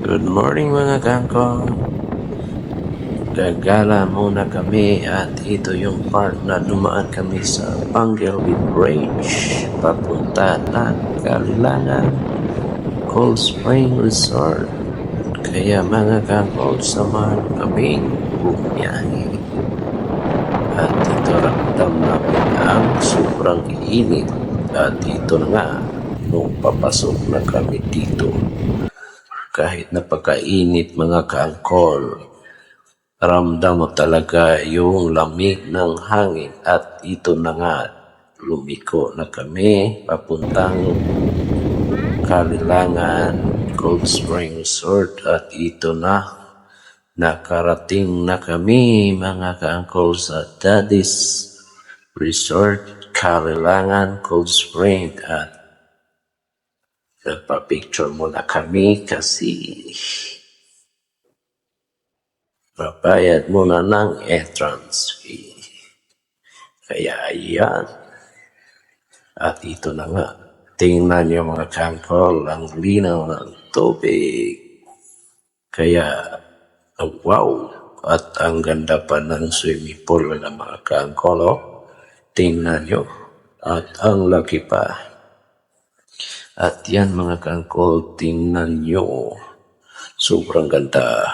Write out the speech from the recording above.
Good morning mga kangkong. Gagala muna kami at ito yung part na dumaan kami sa Pangelwit Range papunta ng Kalilangan Cold Spring Resort. Kaya mga kangkong samahan kaming bumiyahe. At ito ramdam namin ang sobrang init. At ito na nga, nung papasok na kami dito, kahit napakainit mga kaangkol, ramdam mo talaga yung lamig ng hangin at ito na nga, lumiko na kami papuntang Kalilangan Cold Spring Resort at ito na, nakarating na kami mga kaangkol sa Daddy's Resort Kalilangan Cold Spring at Nagpa-picture muna kami kasi babayad muna ng entrance fee. Kaya ayan. At ito na nga. Tingnan niyo mga kankol, ang linaw ng tubig. Kaya, oh, wow. At ang ganda pa ng swimming pool ng mga kankol. Oh. Tingnan niyo. At ang laki pa. At yan mga kangkol, tingnan nyo. Sobrang ganda.